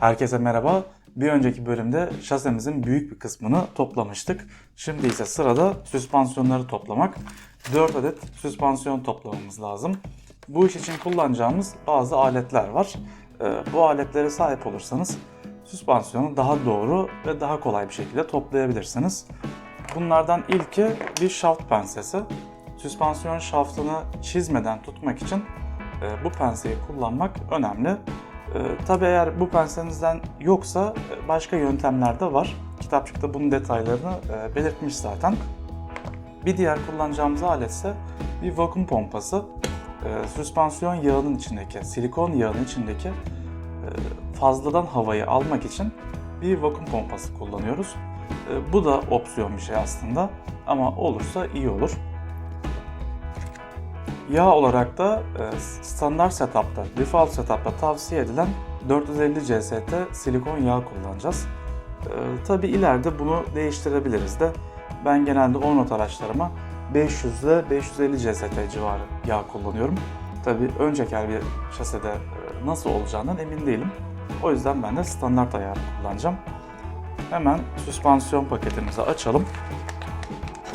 Herkese merhaba. Bir önceki bölümde şasemizin büyük bir kısmını toplamıştık. Şimdi ise sırada süspansiyonları toplamak. 4 adet süspansiyon toplamamız lazım. Bu iş için kullanacağımız bazı aletler var. Ee, Bu aletlere sahip olursanız süspansiyonu daha doğru ve daha kolay bir şekilde toplayabilirsiniz. Bunlardan ilki bir şaft pensesi. Süspansiyon şaftını çizmeden tutmak için e, bu penseyi kullanmak önemli. E, Tabi eğer bu pensenizden yoksa e, başka yöntemler de var. Kitapçıkta bunun detaylarını e, belirtmiş zaten. Bir diğer kullanacağımız alet ise bir vakum pompası. E, süspansiyon yağının içindeki, silikon yağının içindeki e, fazladan havayı almak için bir vakum pompası kullanıyoruz. Bu da opsiyon bir şey aslında ama olursa iyi olur. Yağ olarak da e, standart setup'ta, default setup'ta tavsiye edilen 450 CST silikon yağ kullanacağız. E, Tabi ileride bunu değiştirebiliriz de. Ben genelde Onrot araçlarıma 500 ile 550 CST civarı yağ kullanıyorum. Tabi ön çeker bir şasede e, nasıl olacağından emin değilim. O yüzden ben de standart ayarı kullanacağım. Hemen süspansiyon paketimizi açalım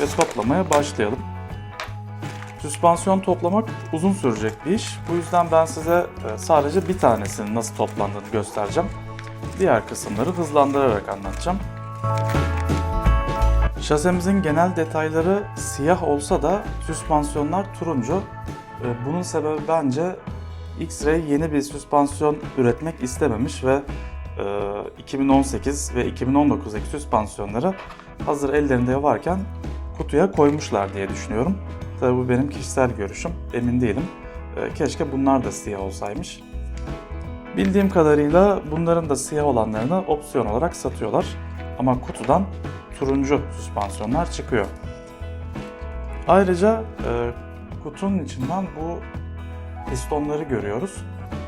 ve toplamaya başlayalım. Süspansiyon toplamak uzun sürecek bir iş. Bu yüzden ben size e, sadece bir tanesinin nasıl toplandığını göstereceğim. Diğer kısımları hızlandırarak anlatacağım. Şasemizin genel detayları siyah olsa da süspansiyonlar turuncu. E, Bunun sebebi bence X-Ray yeni bir süspansiyon üretmek istememiş ve e, 2018 ve 2019'daki süspansiyonları hazır ellerinde varken kutuya koymuşlar diye düşünüyorum. Tabii bu benim kişisel görüşüm. Emin değilim. Ee, Keşke bunlar da siyah olsaymış. Bildiğim kadarıyla bunların da siyah olanlarını opsiyon olarak satıyorlar. Ama kutudan turuncu süspansiyonlar çıkıyor. Ayrıca e, kutunun içinden bu pistonları görüyoruz.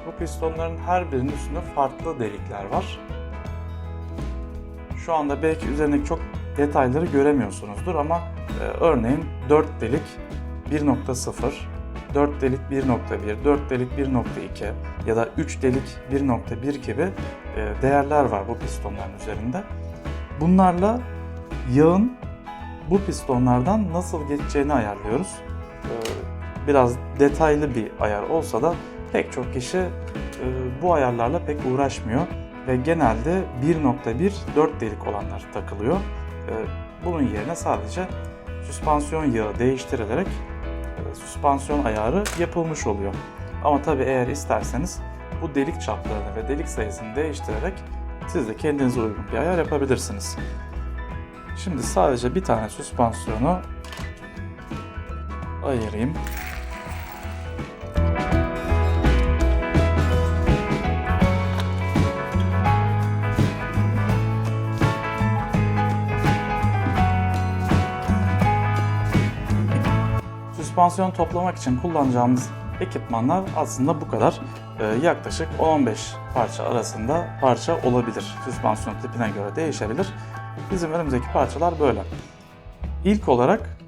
Bu pistonların her birinin üstünde farklı delikler var. Şu anda belki üzerindeki çok detayları göremiyorsunuzdur ama e, örneğin 4 delik 1.0, 4 delik 1.1, 4 delik 1.2 ya da 3 delik 1.1 gibi e, değerler var bu pistonların üzerinde. Bunlarla yağın bu pistonlardan nasıl geçeceğini ayarlıyoruz. E, Biraz detaylı bir ayar olsa da pek çok kişi e, bu ayarlarla pek uğraşmıyor ve genelde 1.1 4 delik olanlar takılıyor. Bunun yerine sadece süspansiyon yağı değiştirilerek süspansiyon ayarı yapılmış oluyor. Ama tabii eğer isterseniz bu delik çaplarını ve delik sayısını değiştirerek siz de kendinize uygun bir ayar yapabilirsiniz. Şimdi sadece bir tane süspansiyonu ayırayım. Süspansiyon toplamak için kullanacağımız ekipmanlar aslında bu kadar. Ee, yaklaşık 10-15 parça arasında parça olabilir. Süspansiyon tipine göre değişebilir. Bizim önümüzdeki parçalar böyle. İlk olarak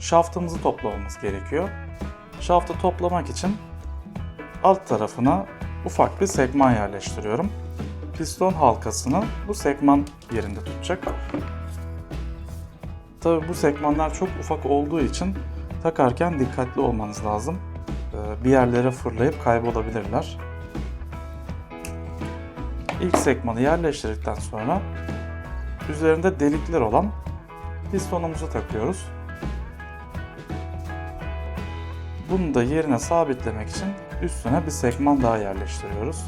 şaftımızı toplamamız gerekiyor. Şaftı toplamak için alt tarafına ufak bir sekman yerleştiriyorum. Piston halkasını bu sekman yerinde tutacak. Tabi bu sekmanlar çok ufak olduğu için takarken dikkatli olmanız lazım. Ee, Bir yerlere fırlayıp kaybolabilirler. İlk sekmanı yerleştirdikten sonra üzerinde delikler olan pistonumuzu takıyoruz. Bunu da yerine sabitlemek için üstüne bir sekman daha yerleştiriyoruz.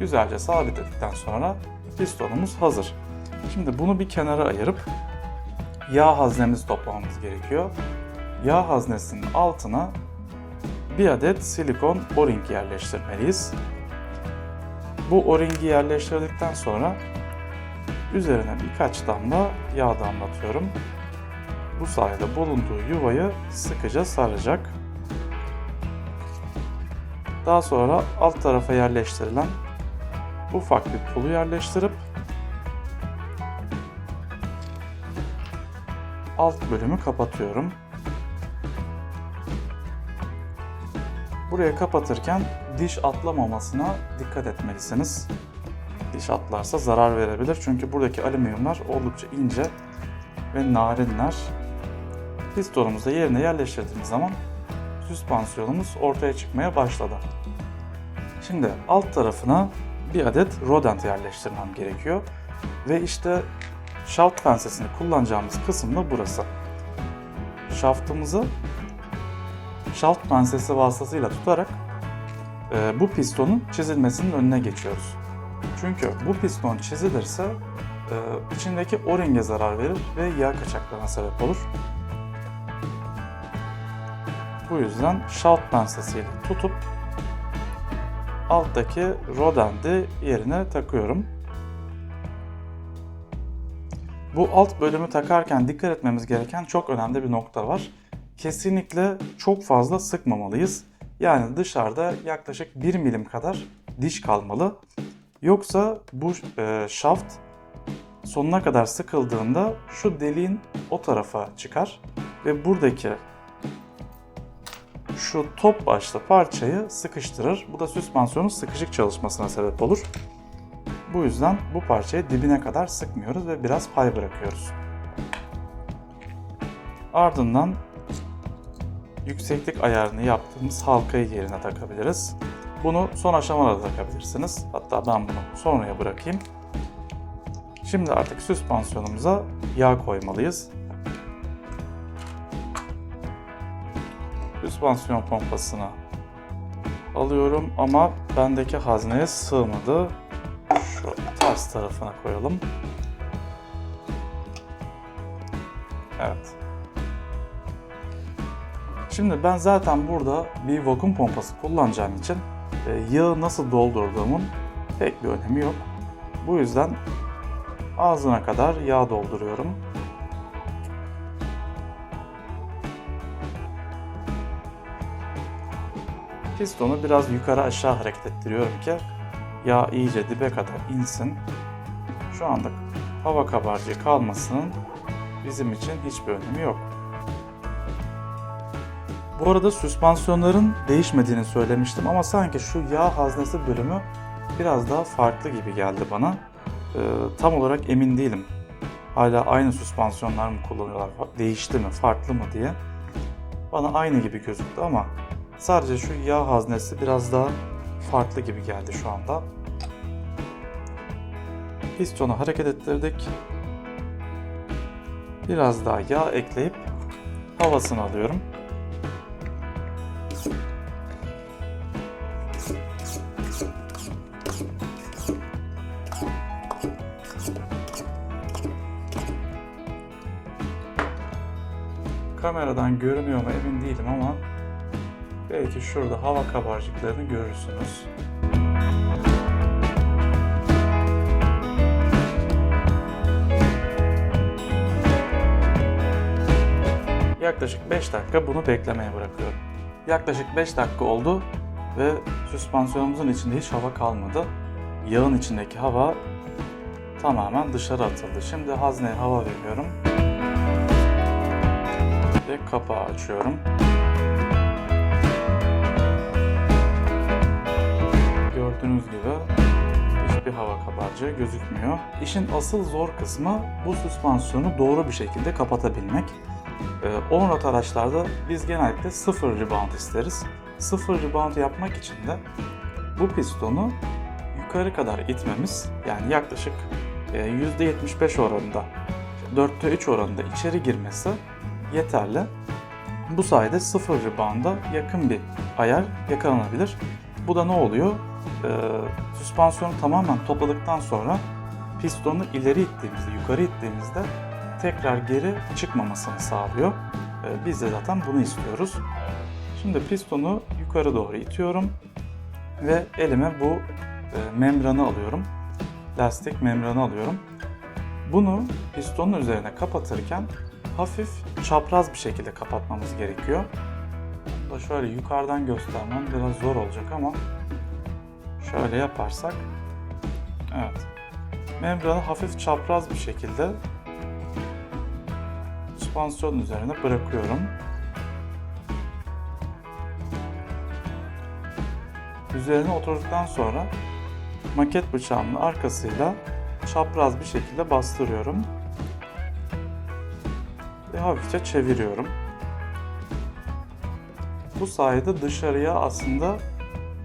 Güzelce sabitledikten sonra pistonumuz hazır. Şimdi bunu bir kenara ayırıp yağ haznemizi toplamamız gerekiyor. Yağ haznesinin altına bir adet silikon o-ring yerleştirmeliyiz. Bu o-ringi yerleştirdikten sonra üzerine birkaç damla yağ damlatıyorum. Bu sayede bulunduğu yuvayı sıkıca saracak. Daha sonra alt tarafa yerleştirilen ufak bir pulu yerleştirip alt bölümü kapatıyorum. Buraya kapatırken diş atlamamasına dikkat etmelisiniz. Diş atlarsa zarar verebilir çünkü buradaki alüminyumlar oldukça ince ve narinler. Pistonumuzu yerine yerleştirdiğimiz zaman süspansiyonumuz ortaya çıkmaya başladı. Şimdi alt tarafına bir adet rodent yerleştirmem gerekiyor. Ve işte şaft pensesini kullanacağımız kısım da burası. Şaftımızı şaft pensesi vasıtasıyla tutarak e, bu pistonun çizilmesinin önüne geçiyoruz. Çünkü bu piston çizilirse e, içindeki o-ringe zarar verir ve yağ kaçaklarına sebep olur. Bu yüzden şaft pensesiyle tutup alttaki rodendi yerine takıyorum. Bu alt bölümü takarken dikkat etmemiz gereken çok önemli bir nokta var. Kesinlikle çok fazla sıkmamalıyız. Yani dışarıda yaklaşık 1 milim kadar diş kalmalı. Yoksa bu e, şaft sonuna kadar sıkıldığında şu deliğin o tarafa çıkar ve buradaki şu top başlı parçayı sıkıştırır. Bu da süspansiyonun sıkışık çalışmasına sebep olur. Bu yüzden bu parçayı dibine kadar sıkmıyoruz ve biraz pay bırakıyoruz. Ardından yükseklik ayarını yaptığımız halkayı yerine takabiliriz. Bunu son aşamada da takabilirsiniz. Hatta ben bunu sonraya bırakayım. Şimdi artık süspansiyonumuza yağ koymalıyız. Süspansiyon pompasını alıyorum ama bendeki hazneye sığmadı. Şu ters tarafına koyalım. Evet. Şimdi ben zaten burada bir vakum pompası kullanacağım için e, yağı nasıl doldurduğumun pek bir önemi yok. Bu yüzden ağzına kadar yağ dolduruyorum. Pistonu biraz yukarı aşağı hareket ettiriyorum ki yağ iyice dibe kadar insin. Şu anda hava kabarcığı kalmasının bizim için hiçbir önemi yok. Bu arada süspansiyonların değişmediğini söylemiştim ama sanki şu yağ haznesi bölümü biraz daha farklı gibi geldi bana. Ee, tam olarak emin değilim. Hala aynı süspansiyonlar mı kullanıyorlar, değişti mi, farklı mı diye. Bana aynı gibi gözüktü ama sadece şu yağ haznesi biraz daha farklı gibi geldi şu anda. Pistonu hareket ettirdik. Biraz daha yağ ekleyip havasını alıyorum. Kameradan görünüyor mu emin değilim ama belki şurada hava kabarcıklarını görürsünüz. Yaklaşık 5 dakika bunu beklemeye bırakıyorum. Yaklaşık 5 dakika oldu ve süspansiyonumuzun içinde hiç hava kalmadı. Yağın içindeki hava tamamen dışarı atıldı. Şimdi hazneye hava veriyorum ve kapağı açıyorum. Gördüğünüz gibi hiçbir hava kabarcığı gözükmüyor. İşin asıl zor kısmı bu süspansiyonu doğru bir şekilde kapatabilmek. On-road araçlarda biz genellikle sıfır rebound isteriz. Sıfır rebound yapmak için de bu pistonu yukarı kadar itmemiz yani yaklaşık %75 e, oranında 4'te 3 oranında içeri girmesi yeterli. Bu sayede sıfır rebound'a yakın bir ayar yakalanabilir. Bu da ne oluyor? Ee, süspansiyonu tamamen topladıktan sonra pistonu ileri ittiğimizde, yukarı ittiğimizde tekrar geri çıkmamasını sağlıyor. Ee, biz de zaten bunu istiyoruz. Şimdi pistonu yukarı doğru itiyorum ve elime bu e, membranı alıyorum. Lastik membranı alıyorum. Bunu pistonun üzerine kapatırken hafif çapraz bir şekilde kapatmamız gerekiyor. Bunu da şöyle yukarıdan göstermem biraz zor olacak ama şöyle yaparsak evet membranı hafif çapraz bir şekilde süspansiyonun üzerine bırakıyorum. üzerine oturduktan sonra maket bıçağımın arkasıyla çapraz bir şekilde bastırıyorum. Ve hafifçe çeviriyorum. Bu sayede dışarıya aslında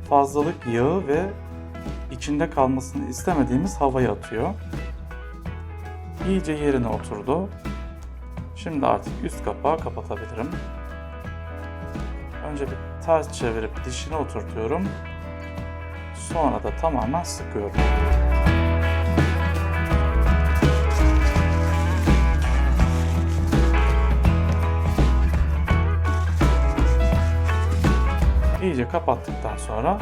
fazlalık yağı ve içinde kalmasını istemediğimiz havayı atıyor. İyice yerine oturdu. Şimdi artık üst kapağı kapatabilirim. Önce bir ters çevirip dişine oturtuyorum. Sonra da tamamen sıkıyorum. İyice kapattıktan sonra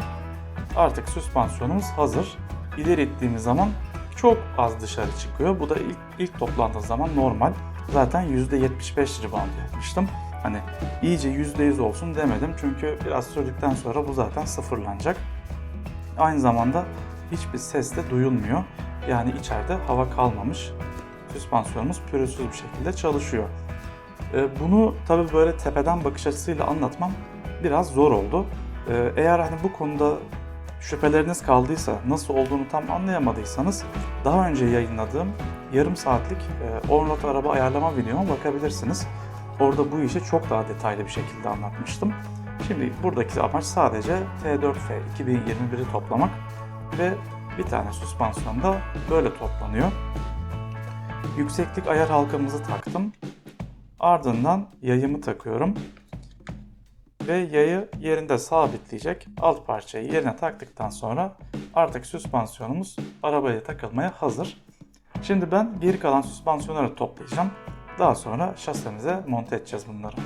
artık süspansiyonumuz hazır. İleri ittiğimiz zaman çok az dışarı çıkıyor. Bu da ilk, ilk toplandığı zaman normal. Zaten %75 rebound yapmıştım. Hani iyice %100 olsun demedim çünkü biraz sürdükten sonra bu zaten sıfırlanacak. Aynı zamanda hiçbir ses de duyulmuyor. Yani içeride hava kalmamış. Süspansiyonumuz pürüzsüz bir şekilde çalışıyor. Ee, Bunu tabii böyle tepeden bakış açısıyla anlatmam biraz zor oldu. Ee, Eğer hani bu konuda şüpheleriniz kaldıysa, nasıl olduğunu tam anlayamadıysanız daha önce yayınladığım yarım saatlik e, on-road araba ayarlama videoma bakabilirsiniz. Orada bu işi çok daha detaylı bir şekilde anlatmıştım. Şimdi buradaki amaç sadece T4F 2021'i toplamak ve bir tane süspansiyon da böyle toplanıyor. Yükseklik ayar halkamızı taktım. Ardından yayımı takıyorum. Ve yayı yerinde sabitleyecek alt parçayı yerine taktıktan sonra artık süspansiyonumuz arabaya takılmaya hazır. Şimdi ben geri kalan süspansiyonları toplayacağım. Daha sonra şasemize monte edeceğiz bunları.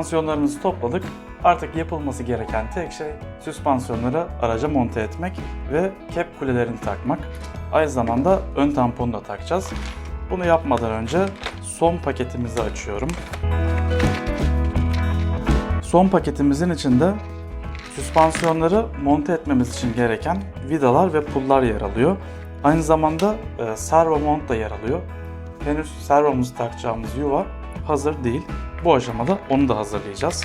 Süspansiyonlarımızı topladık. Artık yapılması gereken tek şey süspansiyonları araca monte etmek ve kep kulelerini takmak. Aynı zamanda ön tamponu da takacağız. Bunu yapmadan önce son paketimizi açıyorum. Son paketimizin içinde süspansiyonları monte etmemiz için gereken vidalar ve pullar yer alıyor. Aynı zamanda e, servo mount da yer alıyor. Henüz servomuzu takacağımız yuva hazır değil. Bu aşamada onu da hazırlayacağız.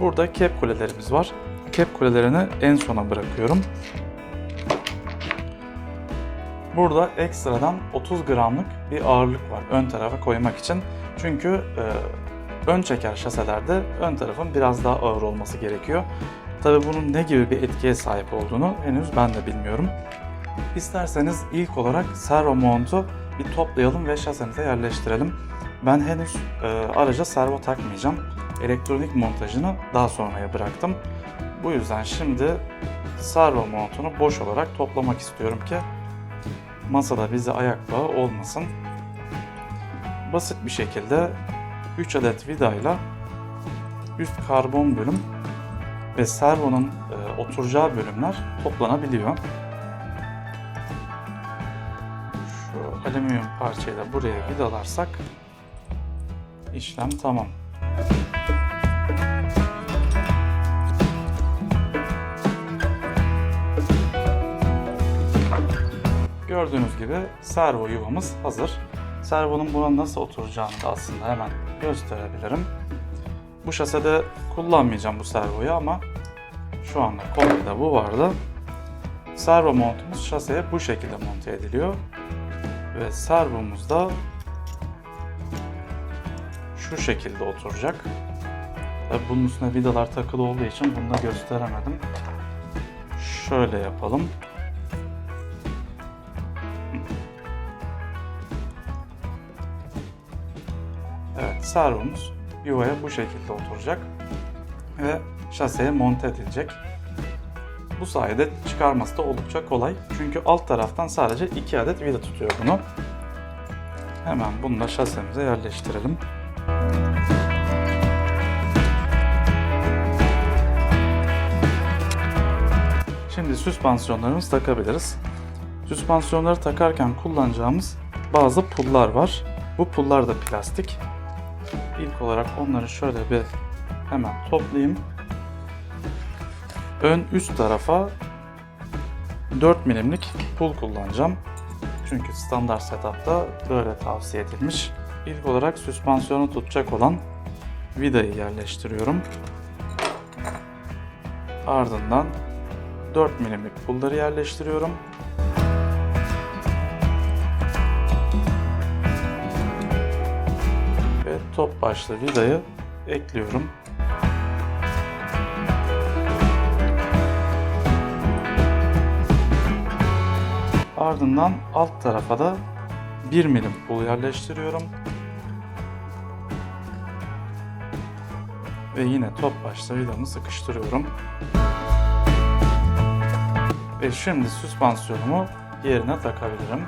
Burada kep kulelerimiz var. Kep kulelerini en sona bırakıyorum. Burada ekstradan 30 gramlık bir ağırlık var ön tarafa koymak için. Çünkü e, ön çeker şaselerde ön tarafın biraz daha ağır olması gerekiyor. Tabi bunun ne gibi bir etkiye sahip olduğunu henüz ben de bilmiyorum. İsterseniz ilk olarak servo mount'u bir toplayalım ve şasemize yerleştirelim. Ben henüz e, araca servo takmayacağım. Elektronik montajını daha sonraya bıraktım. Bu yüzden şimdi servo mount'unu boş olarak toplamak istiyorum ki masada bize ayak bağı olmasın. Basit bir şekilde 3 adet vidayla üst karbon bölüm ve servonun e, oturacağı bölümler toplanabiliyor. Şu alüminyum parçayı da buraya vidalarsak işlem tamam. Gördüğünüz gibi servo yuvamız hazır. Servonun buna nasıl oturacağını da aslında hemen gösterebilirim. Bu şasede kullanmayacağım bu servoyu ama şu anda komple bu vardı. Servo montumuz şaseye bu şekilde monte ediliyor. Ve servomuz da şu şekilde oturacak. Tabii bunun üstüne vidalar takılı olduğu için bunu da gösteremedim. Şöyle yapalım. Evet, servomuz yuvaya bu şekilde oturacak ve şaseye monte edilecek. Bu sayede çıkarması da oldukça kolay. Çünkü alt taraftan sadece 2 adet vida tutuyor bunu. Hemen bunu da şasemize yerleştirelim. Şimdi süspansiyonlarımızı takabiliriz. Süspansiyonları takarken kullanacağımız bazı pullar var. Bu pullar da plastik. İlk olarak onları şöyle bir hemen toplayayım. Ön üst tarafa 4 milimlik pul kullanacağım. Çünkü standart setupta böyle tavsiye edilmiş. İlk olarak süspansiyonu tutacak olan vidayı yerleştiriyorum. Ardından 4 milimlik pulları yerleştiriyorum. Ve top başlı vidayı ekliyorum. Ardından alt tarafa da 1 milim pul yerleştiriyorum. Ve yine top başlı vidamı sıkıştırıyorum. Ve şimdi süspansiyonumu yerine takabilirim.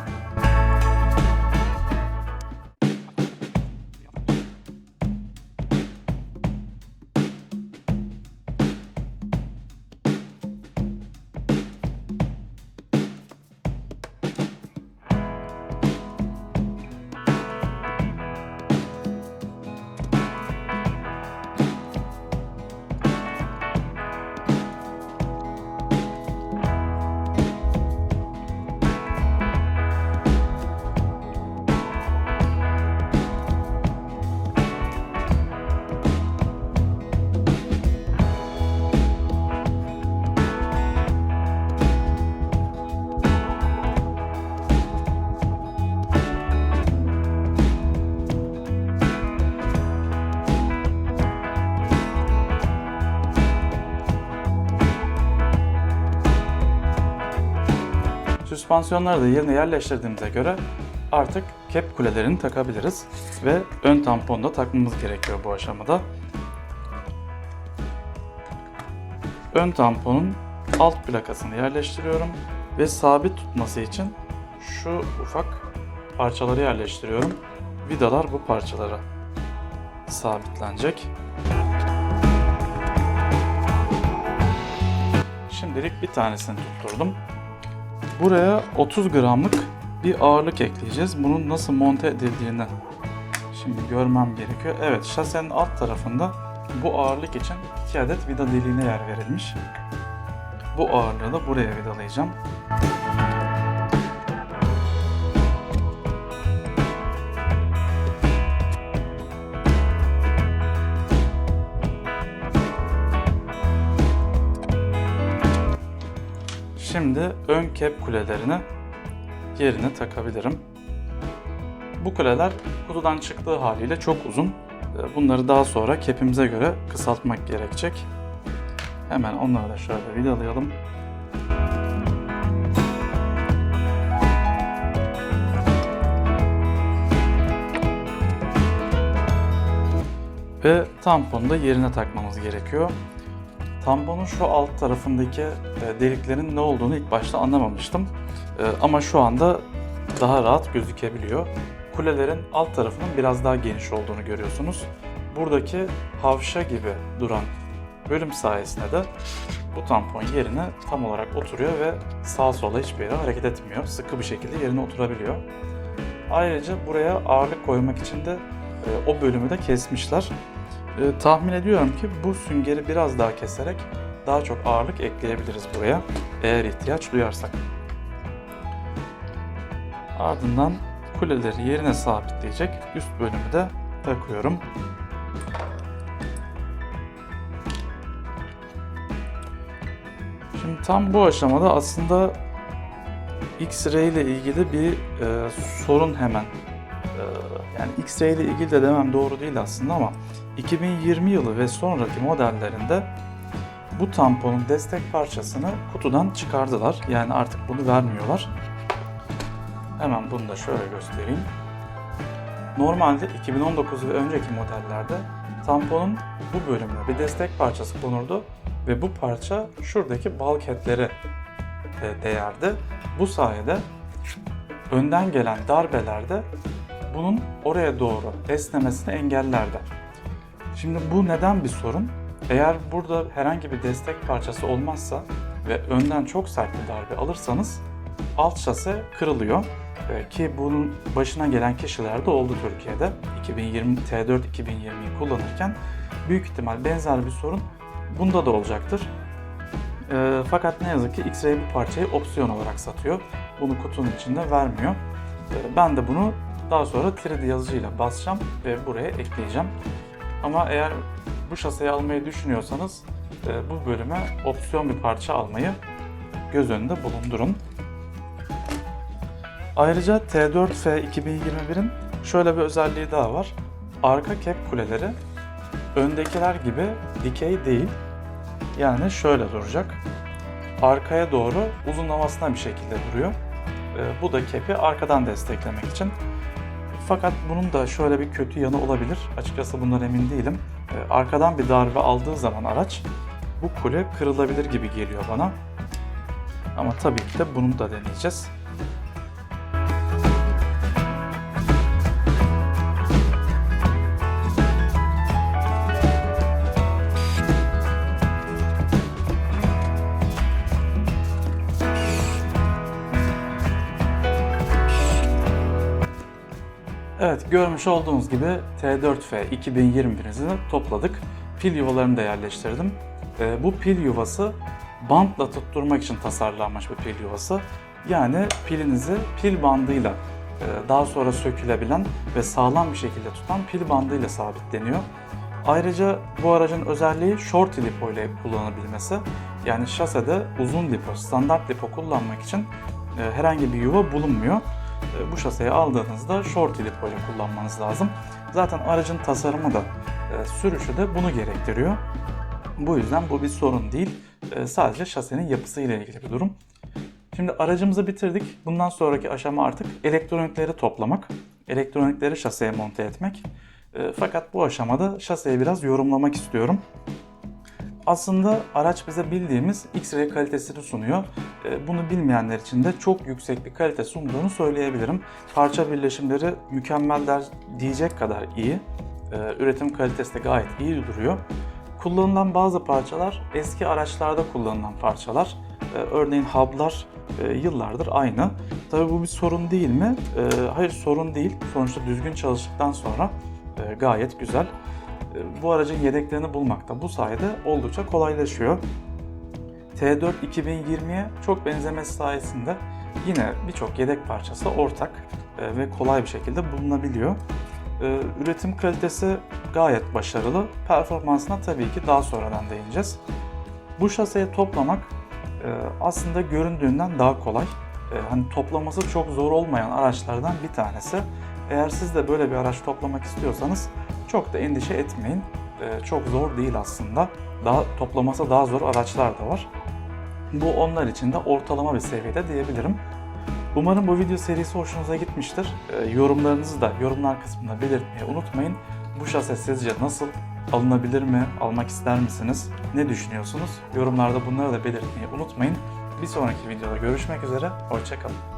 Süspansiyonları da yerine yerleştirdiğimize göre artık kep kulelerini takabiliriz ve ön tamponu da takmamız gerekiyor bu aşamada. Ön tamponun alt plakasını yerleştiriyorum ve sabit tutması için şu ufak parçaları yerleştiriyorum. Vidalar bu parçalara sabitlenecek. Şimdilik bir tanesini tutturdum. Buraya 30 gramlık bir ağırlık ekleyeceğiz. Bunun nasıl monte edildiğini şimdi görmem gerekiyor. Evet şasenin alt tarafında bu ağırlık için 2 adet vida deliğine yer verilmiş. Bu ağırlığı da buraya vidalayacağım. Şimdi ön kep kulelerini yerine takabilirim. Bu kuleler kutudan çıktığı haliyle çok uzun. Bunları daha sonra kepimize göre kısaltmak gerekecek. Hemen onları da şöyle vidalayalım. Ve tamponu da yerine takmamız gerekiyor. Tamponun şu alt tarafındaki e, deliklerin ne olduğunu ilk başta anlamamıştım. E, Ama şu anda daha rahat gözükebiliyor. kulelerin alt tarafının biraz daha geniş olduğunu görüyorsunuz. Buradaki havşa gibi duran bölüm sayesinde de bu tampon yerine tam olarak oturuyor ve sağa sola hiçbir yere hareket etmiyor. Sıkı bir şekilde yerine oturabiliyor. Ayrıca buraya ağırlık koymak için de e, o bölümü de kesmişler. E, tahmin ediyorum ki bu süngeri biraz daha keserek daha çok ağırlık ekleyebiliriz buraya eğer ihtiyaç duyarsak. Ardından kuleleri yerine sabitleyecek üst bölümü de takıyorum. Şimdi tam bu aşamada aslında X-ray ile ilgili bir e, sorun hemen e, yani X-ray ile ilgili de demem doğru değil aslında ama 2020 yılı ve sonraki modellerinde bu tamponun destek parçasını kutudan çıkardılar. Yani artık bunu vermiyorlar. Hemen bunu da şöyle göstereyim. Normalde 2019 ve önceki modellerde tamponun bu bölümüne bir destek parçası konurdu ve bu parça şuradaki bulkheadlere değerdi. Bu sayede önden gelen darbelerde bunun oraya doğru esnemesini engellerdi. Şimdi bu neden bir sorun? Eğer burada herhangi bir destek parçası olmazsa ve önden çok sert bir darbe alırsanız alt şase kırılıyor. Ee, Ki bunun başına gelen kişiler de oldu Türkiye'de. 2020 T4 2020'yi kullanırken büyük ihtimal benzer bir sorun bunda da olacaktır. Ee, fakat ne yazık ki X-Ray bu parçayı opsiyon olarak satıyor. Bunu kutunun içinde vermiyor. Ee, ben de bunu daha sonra 3D yazıcıyla basacağım ve buraya ekleyeceğim. Ama eğer bu şaseyi almayı düşünüyorsanız e, bu bölüme opsiyon bir parça almayı göz önünde bulundurun. Ayrıca T4F 2021'in şöyle bir özelliği daha var. Arka kep kuleleri öndekiler gibi dikey değil. Yani şöyle duracak. Arkaya doğru uzunlamasına bir şekilde duruyor. E, Bu da kepi arkadan desteklemek için. Fakat bunun da şöyle bir kötü yanı olabilir. Açıkçası bundan emin değilim. E, Arkadan bir darbe aldığı zaman araç bu kule kırılabilir gibi geliyor bana. Ama tabii ki de bunu da deneyeceğiz. Evet görmüş olduğunuz gibi T4F 2021'imizi topladık. Pil yuvalarını da yerleştirdim. Ee, bu pil yuvası bantla tutturmak için tasarlanmış bir pil yuvası. Yani pilinizi pil bandıyla e, daha sonra sökülebilen ve sağlam bir şekilde tutan pil bandıyla sabitleniyor. Ayrıca bu aracın özelliği short lipo ile kullanabilmesi. Yani şasede uzun lipo, standart lipo kullanmak için e, herhangi bir yuva bulunmuyor. E, bu şaseyi aldığınızda short lipo ile kullanmanız lazım. Zaten aracın tasarımı da e, sürüşü de bunu gerektiriyor. Bu yüzden bu bir sorun değil. E, Sadece şasenin yapısıyla ilgili bir durum. Şimdi aracımızı bitirdik. Bundan sonraki aşama artık elektronikleri toplamak. Elektronikleri şaseye monte etmek. E, Fakat bu aşamada şaseyi biraz yorumlamak istiyorum. Aslında araç bize bildiğimiz X-ray kalitesini sunuyor. E, Bunu bilmeyenler için de çok yüksek bir kalite sunduğunu söyleyebilirim. Parça birleşimleri mükemmeller diyecek kadar iyi. E, Üretim kalitesi de gayet iyi duruyor. Kullanılan bazı parçalar eski araçlarda kullanılan parçalar. E, Örneğin hub'lar yıllardır aynı. Tabii bu bir sorun değil mi? Hayır sorun değil. Sonuçta düzgün çalıştıktan sonra gayet güzel. Bu aracın yedeklerini bulmak da bu sayede oldukça kolaylaşıyor. T4 2020'ye çok benzemesi sayesinde yine birçok yedek parçası ortak e, ve kolay bir şekilde bulunabiliyor. E, Üretim kalitesi gayet başarılı. Performansına tabii ki daha sonradan değineceğiz. Bu şaseyi toplamak e, aslında göründüğünden daha kolay. Hani toplaması çok zor olmayan araçlardan bir tanesi. Eğer siz de böyle bir araç toplamak istiyorsanız çok da endişe etmeyin. Çok zor değil aslında. Daha toplaması daha zor araçlar da var. Bu onlar için de ortalama bir seviyede diyebilirim. Umarım bu video serisi hoşunuza gitmiştir. E, yorumlarınızı da yorumlar kısmında belirtmeyi unutmayın. Bu şase sizce nasıl? Alınabilir mi? Almak ister misiniz? Ne düşünüyorsunuz? Yorumlarda bunları da belirtmeyi unutmayın. Bir sonraki videoda görüşmek üzere. Hoşçakalın.